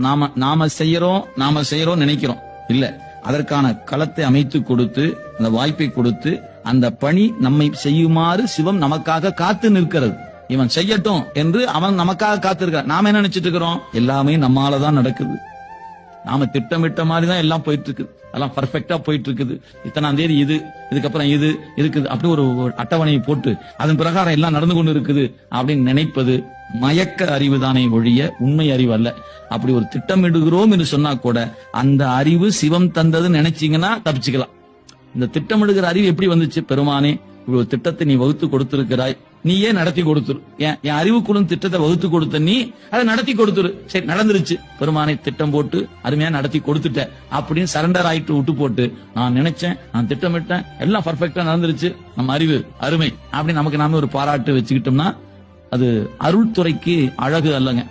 நாம நாம செய்யறோம் நாம செய்யறோம் நினைக்கிறோம். இல்ல. அதற்கான களத்தை அமைத்து கொடுத்து அந்த வாய்ப்பை கொடுத்து அந்த பணி நம்மை செய்யுமாறு சிவம் நமக்காக காத்து நிற்கிறது. இவன் செய்யட்டும் என்று அவன் நமக்காக காத்திருக்கிறான். நாம என்ன நினைச்சிட்டு இருக்கிறோம்? எல்லாமே நம்மாலதான் நடக்குது. நாம திட்டமிட்ட மாதிரி தான் எல்லாம் போயிட்டு இருக்குது எல்லாம் பர்ஃபெக்டா போயிட்டு இருக்குது இத்தனாம் தேதி இது இதுக்கப்புறம் இது இருக்குது. அப்படி ஒரு ஒரு அட்டவணையை போட்டு அதன் பிரகாரம் எல்லாம் நடந்து கொண்டு இருக்குது அப்படின்னு நினைப்பது மயக்க அறிவு தானே ஒழிய உண்மை அறிவு அல்ல. அப்படி ஒரு திட்டமிடுகிறோம் என்று சொன்னா கூட அந்த அறிவு சிவம் தந்ததுன்னு நினைச்சீங்கன்னா தப்பிச்சுக்கலாம். இந்த திட்டமிடுகிற அறிவு எப்படி வந்துச்சு? பெருமானே இப்படி ஒரு திட்டத்தை நீ வகுத்து கொடுத்திருக்கிறாய். நீயே நடத்தி கொடுத்துரு. என் அறிவுக்குழும் திட்டத்தை வகுத்து கொடுத்த நீ அதை நடத்தி கொடுத்துரு. சரி நடந்துருச்சு. பெருமானை திட்டம் போட்டு அருமையா நடத்தி கொடுத்துட்ட. அப்படின்னு சரண்டர் ஆயிட்டு விட்டு போட்டு நான் நினைச்சேன் நான் திட்டமிட்டேன் எல்லாம் பர்ஃபெக்டா நடந்துருச்சு. நம்ம அறிவு அருமை. அப்படின்னு நமக்கு நாம ஒரு பாராட்டு வச்சுக்கிட்டோம்னா அது அருள்துறைக்கு அழகு அல்லங்க.